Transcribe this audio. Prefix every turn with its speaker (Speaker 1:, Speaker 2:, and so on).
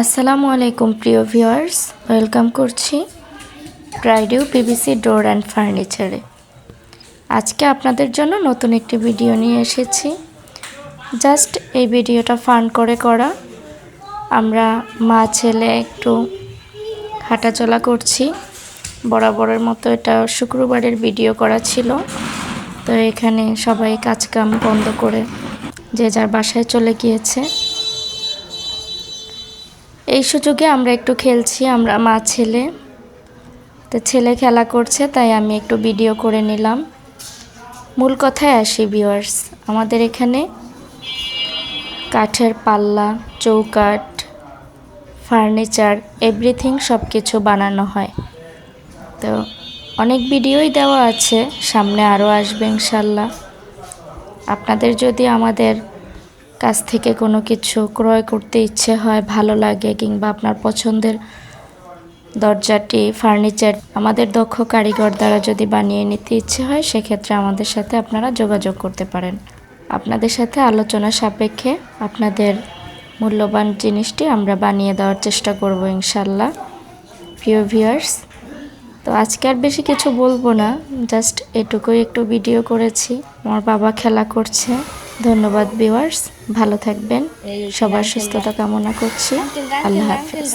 Speaker 1: আসসালামু আলাইকুম, প্রিয় ভিউয়ার্স। ওয়েলকাম করছি প্রাইডিউ পিভিসি ডোর অ্যান্ড ফার্নিচারে। আজকে আপনাদের জন্য নতুন একটি ভিডিও নিয়ে এসেছি। জাস্ট এই ভিডিওটা ফান করে করা। আমরা মা, ছেলে একটু হাঁটাচলা করছি। বরাবরের মতো এটা শুক্রবারের ভিডিও করা ছিল। তো এখানে সবাই কাজকাম বন্ধ করে যে যার বাসায় চলে গিয়েছে। এই সুযোগে আমরা একটু খেলছি, আমরা মা ছেলে। তো ছেলে খেলা করছে, তাই আমি একটু ভিডিও করে নিলাম। মূল কথায় আসি ভিউয়ার্স আমাদের এখানে কাঠের পাল্লা, চৌকাঠ ফার্নিচার এভরিথিং সব কিছু বানানো হয়। তো অনেক ভিডিওই দেওয়া আছে, সামনে আরও আসবে ইনশাল্লাহ। আপনাদের যদি আমাদের কাছ থেকে কোনো কিছু ক্রয় করতে ইচ্ছে হয়, ভালো লাগে কিংবা আপনার পছন্দের দরজাটি, ফার্নিচার আমাদের দক্ষ কারিগর দ্বারা যদি বানিয়ে নিতে ইচ্ছে হয়, সেক্ষেত্রে আমাদের সাথে আপনারা যোগাযোগ করতে পারেন। আপনাদের সাথে আলোচনা সাপেক্ষে আপনাদের মূল্যবান জিনিসটি আমরা বানিয়ে দেওয়ার চেষ্টা করব ইনশাল্লাহ প্রিয় ভিউয়ার্স, তো আজকে আর বেশি কিছু বলব না, জাস্ট এটুকুই একটু ভিডিও করেছি। আমার বাবা খেলা করছে। ধন্যবাদ ভিউয়ার্স ভালো থাকবেন। সবার সুস্থতা কামনা করছি। আল্লাহ হাফেজ।